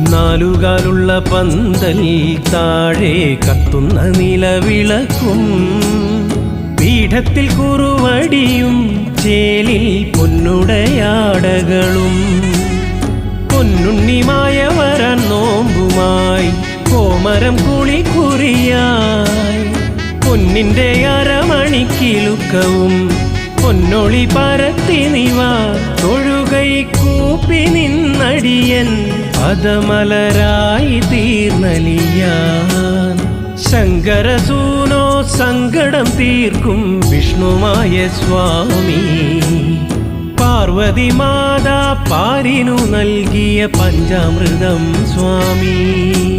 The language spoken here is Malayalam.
നാലുകാലുള്ള പന്തൽ താഴെ കത്തുന്ന നിലവിളക്കും. പീഠത്തിൽ കുറുവടിയും ചേലിൽ പൊന്നുടയാടകളും. പൊന്നുണ്ണിമായ വരാൻ നോമ്പുമായി കോമരം കുളിക്കുറിയായി പൊന്നിന്റെ അരമണിക്കിലുക്കവും പൊന്നൊളി പരത്തി നിവ. തൊഴുകൈ കൂപ്പി നിന്നടിയൻ പദമലരായി തീർന്നലിയാൻ. ശങ്കരസൂനോ സങ്കടം തീർക്കും വിഷ്ണുമായ സ്വാമി. പാർവതി മാതാ പാരിനു നൽകിയ പഞ്ചാമൃതം സ്വാമി.